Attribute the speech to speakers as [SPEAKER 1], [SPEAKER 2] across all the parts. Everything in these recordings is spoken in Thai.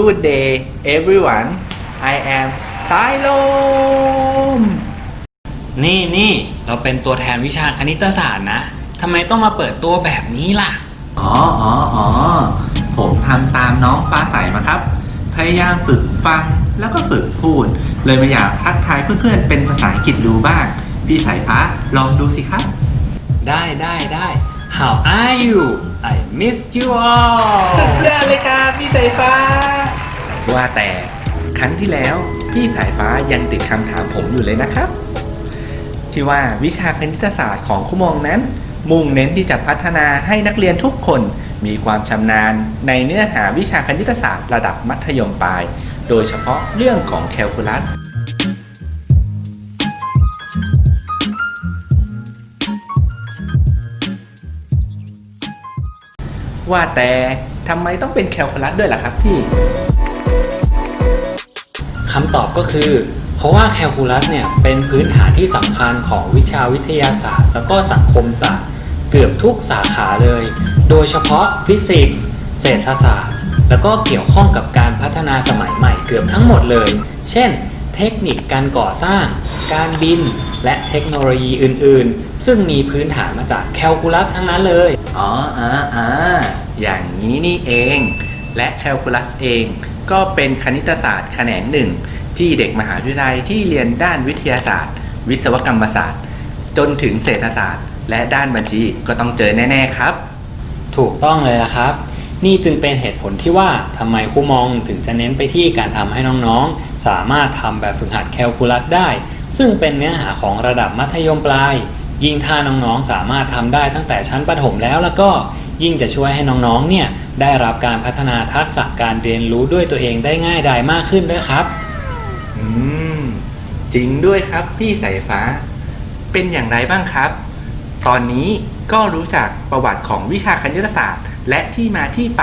[SPEAKER 1] Good day everyone I am สายลม
[SPEAKER 2] นี่นี่เราเป็นตัวแทนวิชาคณิตศาสตร์นะทำไมต้องมาเปิดตัวแบบนี้ล่ะ
[SPEAKER 1] อ๋ออ๋ออ๋อผมทำตามน้องฟ้าใสมาครับ พยายามฝึกฟังแล้วก็ฝึกพูด เลยมาอยากทักทายเพื่อนๆ เป็นภาษาอังกฤษดูบ้าง พี่สายฟ้าลองดูสิครับ
[SPEAKER 2] ได้ได้ได้ How are you I miss you all
[SPEAKER 1] เสื้อเลยครับพี่สายฟ้า ว่าแต่ครั้งที่แล้วพี่สายฟ้ายังติดคำถามผมอยู่เลยนะครับ ที่ว่าวิชาคณิตศาสตร์ของคุมองนั้น มุ่งเน้นที่จะพัฒนาให้นักเรียนทุกคนมีความชำนาญในเนื้อหาวิชาคณิตศาสตร์ระดับมัธยมปลาย โดยเฉพาะเรื่องของแคลคูลัสว่าแต่ทำไมต้องเป็นแคลคูลัสด้วยล่ะครับพี่
[SPEAKER 2] คำตอบก็คือ เพราะว่าแคลคูลัสเนี่ยเป็นพื้นฐานที่สำคัญของวิชาวิทยาศาสตร์ แล้วก็สังคมศาสตร์ เกือบทุกสาขาเลย โดยเฉพาะฟิสิกส์เศรษฐศาสตร์ แล้วก็เกี่ยวข้องกับการพัฒนาสมัยใหม่เกือบทั้งหมดเลย เช่น เทคนิคการก่อสร้าง การบิน และเทคโนโลยีอื่นๆ ซึ่งมีพื้นฐานมาจากแคลคูลัสทั้งนั้นเลย
[SPEAKER 1] อ๋ออ่าอ่าอย่างนี้นี่เอง และแคลคูลัสเอง ก็เป็นคณิตศาสตร์แขนงหนึ่ง ที่เด็กมหาวิทยาลัยที่เรียนด้านวิทยาศาสตร์ วิศวกรรมศาสตร์ จนถึงเศรษฐศาสตร์ และด้านบัญชีก็ต้องเจอแน่ ๆ ครับ
[SPEAKER 2] ถูกต้องเลยละครับ นี่จึงเป็นเหตุผลที่ว่าทำไมครูมองถึงจะเน้นไปที่การทำให้น้องๆ สามารถทำแบบฝึกหัดแคลคูลัสได้ ซึ่งเป็นเนื้อหาของระดับมัธยมปลาย ยิ่งถ้าน้องๆสามารถทำได้ตั้งแต่ชั้นประถมแล้วแล้วก็ ยิ่งจะช่วยให้น้องๆ เนี่ยได้รับการพัฒนาทักษะการเรียนรู้ด้วยตัวเองได้ง่ายดายมากขึ้นด้วยครับ
[SPEAKER 1] อืม จริงด้วยครับพี่สายฟ้า เป็นอย่างไรบ้างครับ ตอนนี้ก็รู้จักประวัติของวิชาคณิตศาสตร์ และที่มาที่ไป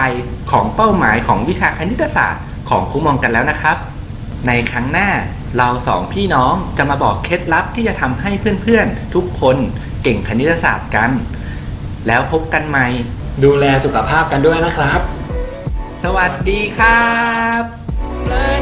[SPEAKER 1] ของเป้าหมายของวิชาคณิตศาสตร์ของครูมองกันแล้วนะครับ ในครั้งหน้าเราสองพี่น้องจะมาบอกเคล็ดลับที่จะทำให้เพื่อนๆ ทุกคนเก่งคณิตศาสตร์กัน แล้วพบกันใหม่
[SPEAKER 2] ดูแลสุขภาพกันด้วยนะครับ
[SPEAKER 1] สวัสดีครับ